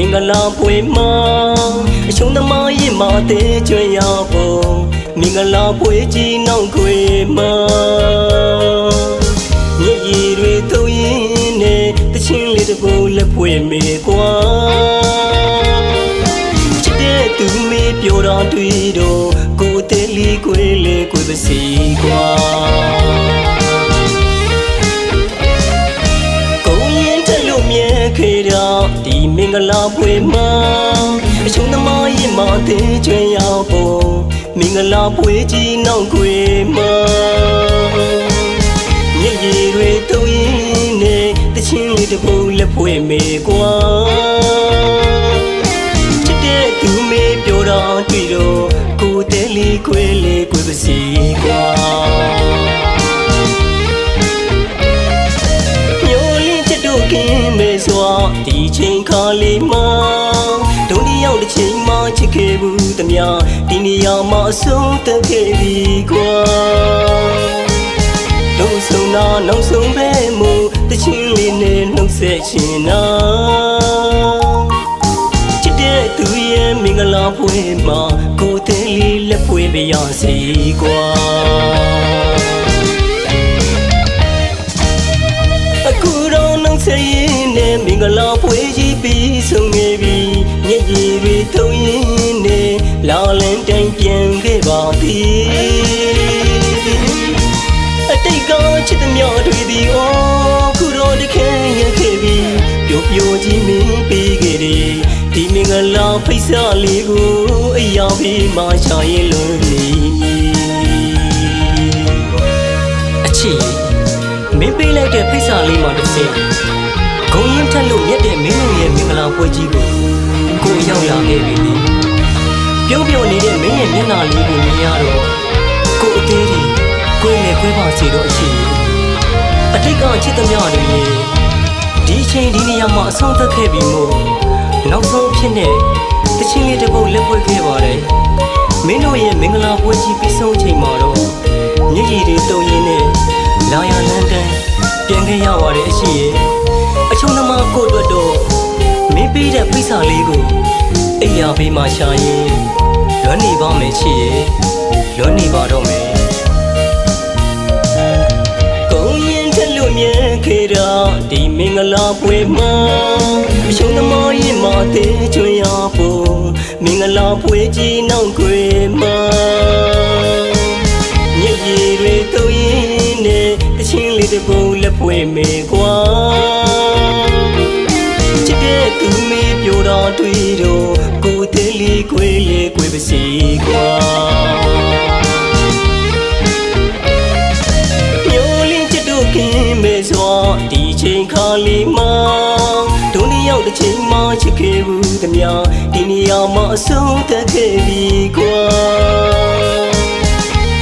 ထက်လို့မြဲခဲ့တော့ဒီမင်္ဂလာပွဲမှာအချုံသမားရင်မာသေးကျွင်ရဖို့မင်္ဂလာပွဲကြီးနောက်ခွေမှာညရည်တွေသုံးရင်နဲ့တချင်းလေးတစ်ပုတ်လက်ဖွင့်မေကွာချစ်တဲ့သူမေပြောတော့တွေ့တော့ကိုယ်တဲလေးကိုယ်လေးကိုယ်ပါစီကွာကို လာပွဲမှာအချုံသမားရင်မသေးကျွင်ရောက်ဖို့မင်္ဂလာပွဲကြီးနောက်ခွေမှာညရည်တွေတုံးရင်နဲ့တချင်းလေးတစ်ပုတ်လက်ဖွင့်မေကွာချစ်တဲ့သူမေပြောတော့တွေ့တော့ကိုယ်တဲလေးခွေလေးကိုယ်ပါစီကွာမျောလင်းချက်တို့ကင်းမဲ့စွာဒီချိန် ခါလေးမှာဒုံဒီရောက်တဲ့ချိန်မှာချစ်ခဲ့ဘူးတမဒီနေရာမှာအဆုံးသတ်ခဲ့ပြီကွာလုံးစုံနာနောက်ဆုံးပဲမို့တချင်းလေးနဲ့နှုတ်ဆက်ရှင်နာချစ်တဲ့သူရဲ့မင်္ဂလာပွဲမှာကိုယ်သေးလေးလက်ဖွင့်ပြရစီကွာအခုတော့နှုတ်ဆက်ရင်နဲ့ မင်္ဂလာပွဲကြီးပြီးဆုံးနေပြီညစ်ရည်တွေထုံရင်နဲ့လာလန်းတိုင်းပြန်ခဲ့ပါပြီအတိတ်ကချစ်သမျှတွေဒီအော်ခုတော့တခဲရခဲ့ပြီပျော်ပျော်ကြီးမင်းပေးခဲ့တယ်ဒီမင်္ဂလာဖိတ်စာလေးကိုအရာပြီးမှရှာရင်လွန်နေမည်အချစ်မင်းပေးလိုက်တဲ့ဖိတ်စာလေးမှာတစ်စင်း ဂုံရင်ထက်လို့မြက်တဲ့မင်းတို့ရဲ့မင်္ဂလာပွဲကြီးကိုကိုရောက်လာခဲ့ပြီလေပြုံးပြုံနေတဲ့မင်းရဲ့မျက်နှာလေးကိုမြင်ရတော့ကိုအသေးကြီးကိုယ်နဲ့ခွဲပါစီတော့အချစ်အတိတ်ကချစ်သမျှတွေရဲ့ဒီအချိန်ဒီနေရာမှာအဆုံးသတ်ခဲ့ပြီမို့နောက်ဆုံးအဖြစ်နဲ့တချင်းလေးတစ်ပုတ်လက်ဖွဲ့ခဲ့ပါတယ်မင်းတို့ရဲ့မင်္ဂလာပွဲကြီးပြီးဆုံးချိန်မှာတော့ညရည်တွေတုံရင်းနဲ့လာရလန်းတန်းပြန်ခဲ့ရပါတယ်အရှိရဲ့ ပေးတဲ့ဖိစာလေးကိုအိယာဘေးမှာရှာရင်လွမ်းနေပါမယ်ချစ်ရဲ့လွမ်းနေပါတော့မယ်ကိုရင်ထက်လို့မြဲခဲ့တော့ဒီမင်္ဂလာပွဲမှာအချုံသမားရင်မသေးချွင်ရဖို့မင်္ဂလာပွဲကြီးနောက်ွယ်မှာညရည်တွေတုံးရင်နဲ့တချင်းလေးတစ်ပုံလက်ဖွင့်မေကွာ ခွေးလေးခွေးပါစီကွာညိုလင်းချစ်တို့ကင်းမဲ့စွာဒီချိန်ခါလေးမှာဒုနေရောက်တဲ့ချိန်မှာချစ်ခဲ့ဘူးသမျှဒီနေရာမှာအဆုံးသတ်ခဲ့ပြီကွာ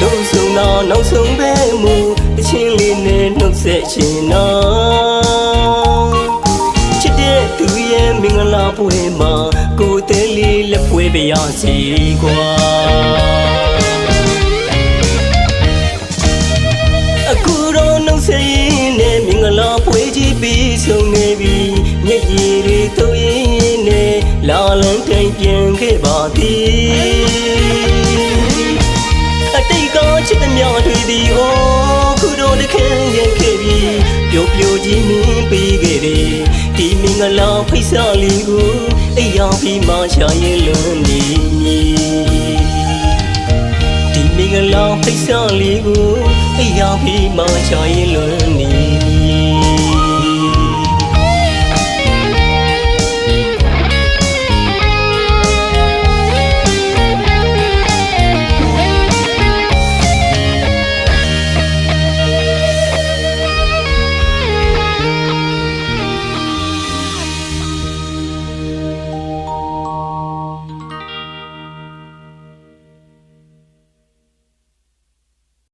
လုံးစုံတော့နောက်ဆုံးပဲမူတချင်းလေးနဲ့နှုတ်ဆက်ရှင်တော့ လေးလက်ပွဲပြရစီကွာအခုတော့နှုတ်ဆက်ရင်နဲ့မင်္ဂလာပွဲကြီးပြီးဆုံးနေပြီညက်ရည်တွေတုံးရင်နဲ့လာလန်းတိုင်းပြန်ခဲ့ပါသည်အတိတ်ကချစ်သမျှတွေဒီဟောခုတော့တခဲရင်ခဲ့ပြီပျော်ပျော်ကြီးမင်းပေးခဲ့တယ်ဒီမင်္ဂလာဖိတ်စာလေးကို အိယာပြီးမှရှာရင်လွန်နေမည်ဒီမင်္ဂလာဖိတ်စာလေးကိုအိယာပြီးမှရှာရင်လွန်နေ